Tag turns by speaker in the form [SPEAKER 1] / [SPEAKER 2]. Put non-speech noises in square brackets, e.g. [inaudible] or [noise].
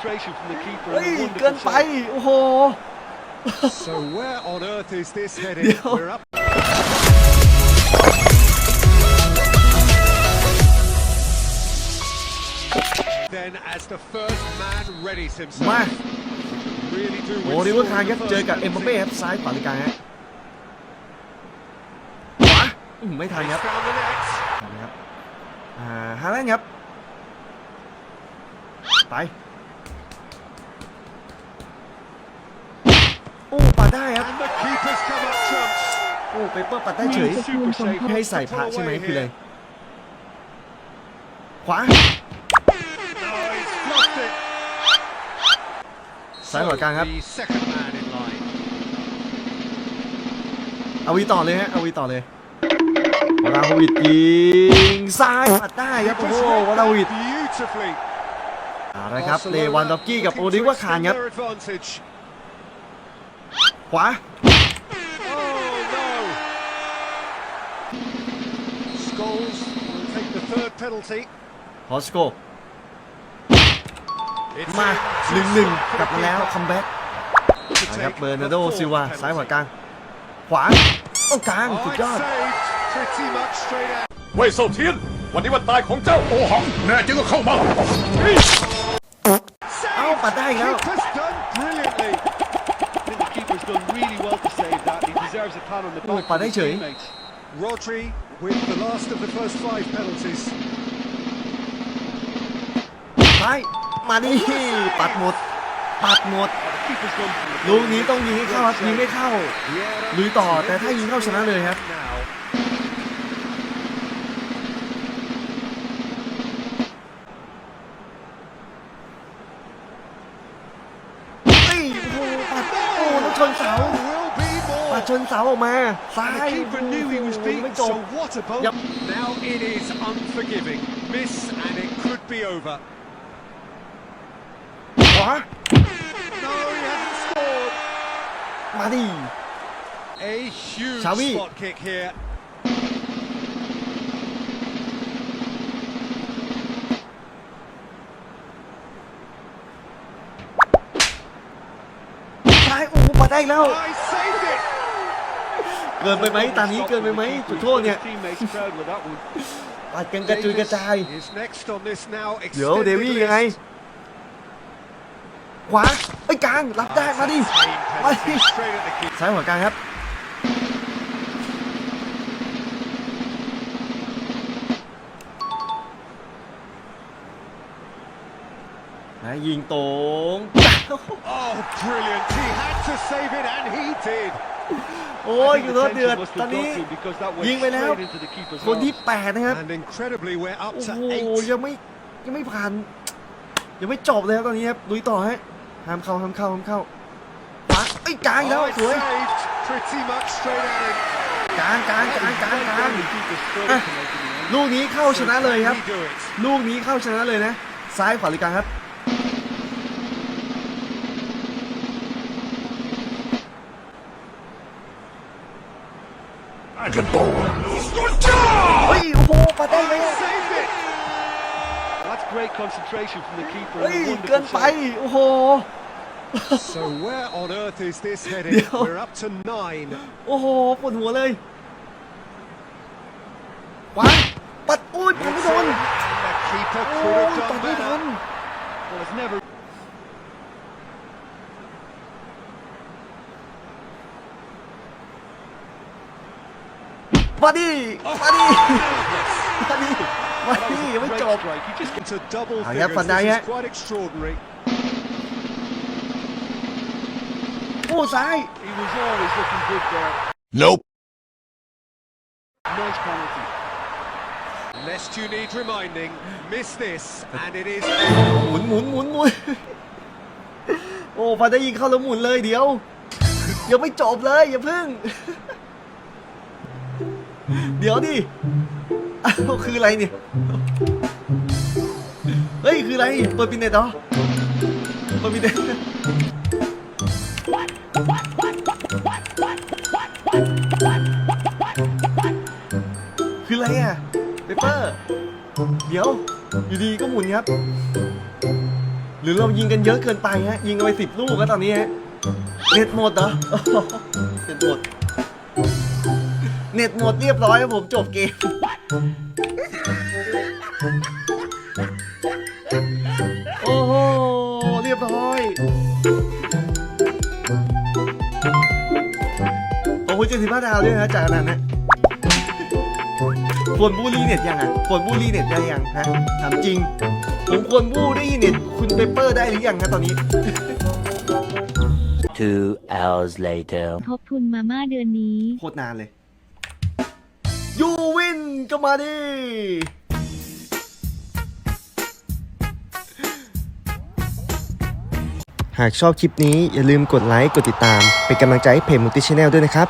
[SPEAKER 1] concentration from the keeper.
[SPEAKER 2] เฮ้ย
[SPEAKER 1] and a wonderful
[SPEAKER 2] เกินไป
[SPEAKER 1] save.
[SPEAKER 2] โอ้โห [laughs]
[SPEAKER 3] So where on earth is this heading?
[SPEAKER 2] Yeah.
[SPEAKER 3] We're up. Then as the first man readies
[SPEAKER 2] มา
[SPEAKER 3] himself. Really do
[SPEAKER 2] โอ้
[SPEAKER 3] win
[SPEAKER 2] ดิเวอร์
[SPEAKER 3] scoring
[SPEAKER 2] คานครับ
[SPEAKER 3] the
[SPEAKER 2] เจอ
[SPEAKER 3] first
[SPEAKER 2] กับเอ็มบัป
[SPEAKER 3] penalty.
[SPEAKER 2] เป้ครับซ้ายขวาหรือไกลฮะขวาอื้อไม่ทันครับ
[SPEAKER 3] He's found the net.
[SPEAKER 2] นะครับอ่าฮาแลนด์ครับ ไป ได้ครับ
[SPEAKER 3] And the keeper's come up trumps.
[SPEAKER 2] โอ้เปเปอร์ปัดได้เฉย
[SPEAKER 3] Super save.
[SPEAKER 2] ให้ใส่พระใช่ไหมคือเลย ขวา
[SPEAKER 3] Oh, he's blocked it.
[SPEAKER 2] ซ้ายขวากลางครับ
[SPEAKER 3] The second man in line.
[SPEAKER 2] เอาวีต่อเลยฮะ เอาวีต่อเลยวราโฮวิดยิงซ้ายปัดได้ครับโอ้โหวราโฮวิด
[SPEAKER 3] Beautifully.
[SPEAKER 2] เอาละครับเล
[SPEAKER 3] Barcelona
[SPEAKER 2] วันดอฟกี้กับโอ
[SPEAKER 3] looking
[SPEAKER 2] ลิ
[SPEAKER 3] to
[SPEAKER 2] เวอร์คาน
[SPEAKER 3] extend
[SPEAKER 2] ครับ
[SPEAKER 3] their advantage.
[SPEAKER 2] ขวา
[SPEAKER 3] Oh no! Scholes will take the third penalty.
[SPEAKER 2] ฮอสโก
[SPEAKER 3] It's
[SPEAKER 2] มา
[SPEAKER 3] in
[SPEAKER 2] หนึ่ง
[SPEAKER 3] to
[SPEAKER 2] หนึ่ง
[SPEAKER 3] stop
[SPEAKER 2] กลับมาแล้ว
[SPEAKER 3] the
[SPEAKER 2] คัมแบ็ก
[SPEAKER 3] kick to
[SPEAKER 2] นะครับ
[SPEAKER 3] take
[SPEAKER 2] เบอร์นา
[SPEAKER 3] the
[SPEAKER 2] โด
[SPEAKER 3] fourth
[SPEAKER 2] ซิวา
[SPEAKER 3] penalty.
[SPEAKER 2] ซ้ายขวากลาง ขวาตรงกลาง
[SPEAKER 3] Oh,
[SPEAKER 2] สุด
[SPEAKER 3] it's
[SPEAKER 2] ยอด
[SPEAKER 3] saved pretty much straight out.
[SPEAKER 4] เว่ยเซาเทียน วันนี้วันตายของเจ้า โอหัง แน่จริงก็เข้ามา
[SPEAKER 3] Saved!
[SPEAKER 2] Oh, but there you go.
[SPEAKER 3] Keeper's done
[SPEAKER 1] pat on the
[SPEAKER 2] Oh,
[SPEAKER 1] back
[SPEAKER 2] but
[SPEAKER 1] from his
[SPEAKER 2] they do.
[SPEAKER 1] teammates.
[SPEAKER 3] Rodri with the last of the first five penalties.
[SPEAKER 2] ซ้ายมาดิปัดหมด ปัดหมด
[SPEAKER 1] The keeper's done from the
[SPEAKER 2] ลูกนี้ต้องยิงให้เข้าครับยิงไม่เข้า
[SPEAKER 3] Yeah,
[SPEAKER 2] ลุยต่อแต่ถ้ายิงเข้าชนะเลยครับ
[SPEAKER 3] now.
[SPEAKER 2] เฮ้ยโอ้โหปัดโอ้แล้วชนเสา ชนเสาออกมา ซ้าย
[SPEAKER 3] The keeper knew he was
[SPEAKER 2] โอ้โหยัง
[SPEAKER 3] beaten,
[SPEAKER 2] ไม่จ
[SPEAKER 3] so
[SPEAKER 2] บ
[SPEAKER 3] what a boat.
[SPEAKER 2] Yep.
[SPEAKER 3] Now it is unforgiving. Miss and it could be over.
[SPEAKER 2] ขวา
[SPEAKER 3] No, he hasn't scored.
[SPEAKER 2] มาดิ
[SPEAKER 3] A huge
[SPEAKER 2] Shall we?
[SPEAKER 3] spot kick here.
[SPEAKER 2] ซ้าย โอ้โหปัดได้อีกแล้ว
[SPEAKER 3] I saved it.
[SPEAKER 2] เกินไปไหมตามนี้เกินไปไหมจุดโทษเนี่ย
[SPEAKER 1] His teammates proud with that one.
[SPEAKER 2] ปัดกันกระจุยกระจาย
[SPEAKER 3] Davis is next on this now.
[SPEAKER 2] เดี๋ยว
[SPEAKER 3] extended
[SPEAKER 2] เดวี่ยังไง
[SPEAKER 3] list.
[SPEAKER 2] ขวาไอ้ยกลาง รับได้ มาดิ
[SPEAKER 3] Tame
[SPEAKER 2] มาดิ
[SPEAKER 3] penalty straight at the keeper.
[SPEAKER 2] ซ้ายหัวกลางครับ นะยิงตรง
[SPEAKER 3] Oh, brilliant. He had to save it and he did.
[SPEAKER 2] โอ้ย
[SPEAKER 1] I
[SPEAKER 2] อยู่
[SPEAKER 1] think
[SPEAKER 2] ร
[SPEAKER 1] the
[SPEAKER 2] ถเดือด
[SPEAKER 1] tension must
[SPEAKER 2] ตอน
[SPEAKER 1] have
[SPEAKER 2] นี้
[SPEAKER 1] got to him because that went
[SPEAKER 2] ยิงไปแล้ว
[SPEAKER 1] straight into the keeper's
[SPEAKER 2] คนที่
[SPEAKER 1] arms.
[SPEAKER 2] แปดนะครับ
[SPEAKER 3] And incredibly, we're up
[SPEAKER 2] โอ้
[SPEAKER 3] to
[SPEAKER 2] โห
[SPEAKER 3] eight.
[SPEAKER 2] ยังไม่ยังไม่ผ่าน ยังไม่จบเลยครับตอนนี้ครับลุยต่อฮะห้ามเข้าห้ามเข้าห้ามเข้าขวาไอ้ยกลางอีกแล้ว
[SPEAKER 3] Oh, it's
[SPEAKER 2] สวย
[SPEAKER 3] saved pretty much straight at him.
[SPEAKER 2] กลางกลางกลางกลางกลาง
[SPEAKER 1] The keeper's struggled to make it in the end.
[SPEAKER 2] ลูกนี้เข้าชนะเลยครับ
[SPEAKER 3] Can he do it?
[SPEAKER 2] ลูกนี้เข้าชนะเลยนะ ซ้ายขวาหรือกลางครับ เฮ้ย โอ้โหปัดได้ไหม
[SPEAKER 3] Saved it.
[SPEAKER 1] That's great concentration from the keeper.
[SPEAKER 2] เฮ้ย
[SPEAKER 1] and a
[SPEAKER 2] เกิน
[SPEAKER 1] wonderful
[SPEAKER 2] ไป
[SPEAKER 1] save.
[SPEAKER 2] โอ้โห
[SPEAKER 3] So where on earth is this heading?
[SPEAKER 2] Yeah. [laughs]
[SPEAKER 3] We're up to nine.
[SPEAKER 2] โอ้โหปวดหัวเลยขวาปัดอุ้ยปัดไม่โดน
[SPEAKER 3] And the keeper
[SPEAKER 2] โอ้
[SPEAKER 3] could
[SPEAKER 2] ย
[SPEAKER 3] have
[SPEAKER 2] ปัด
[SPEAKER 3] done
[SPEAKER 2] ไม่ทัน
[SPEAKER 3] better.
[SPEAKER 1] Well, it's never
[SPEAKER 2] มาดิมาดิมาดิมาดิยังไม่
[SPEAKER 1] great
[SPEAKER 2] จบ
[SPEAKER 1] strike. He just
[SPEAKER 3] Into double
[SPEAKER 2] Ah, yeah,
[SPEAKER 3] figures.
[SPEAKER 2] Van Dijk,
[SPEAKER 3] This
[SPEAKER 2] hè?
[SPEAKER 3] is quite extraordinary.
[SPEAKER 2] โอ้ซ้าย
[SPEAKER 1] he was always looking good there.
[SPEAKER 4] Nope
[SPEAKER 1] Nice penalty.
[SPEAKER 3] Lest you need reminding, miss this, and it is
[SPEAKER 2] หมุนหมุนหมุนหมุนโอ้พอได้ยิงเข้าแล้วหมุนเลยเดี๋ยวยังไม่จบเลยอย่าเพิ่ง เดี๋ยวดิอ้าวคืออะไรเนี่ย เฮ้ย คืออะไร เปิดปินเน็ตเหรอ เปิดปินเน็ตคืออะไรอะเปเปอร์ เดี๋ยว อยู่ดีก็หมุนครับ หรือเรายิงกันเยอะเกินไปฮะ ยิงกันไปสิบลูกแล้วตอนนี้ฮะเน็ตหมดเหรอเน็ตหมด เน็ตหมดเรียบร้อยครับผมจบเกม โอ้โห เรียบร้อย โอ้โหเจ็ดสิบห้าดาวด้วยนะจากอันนั้นนะควรบูลลี่เน็ตยังอะควรบูลลี่เน็ตได้ยังฮะถามจริง ผมควรบูลลี่เน็ตคุณเปเปอร์ได้หรือยังฮะตอนนี้
[SPEAKER 5] Two hours later.
[SPEAKER 6] พบทุนมาม่าเดือนนี้
[SPEAKER 2] โคตรนานเลย ยูวินก็มาดิหากชอบคลิปนี้อย่าลืมกดไลค์ กดติดตาม เป็นกำลังใจให้เพจมุติชแนลด้วยนะครับ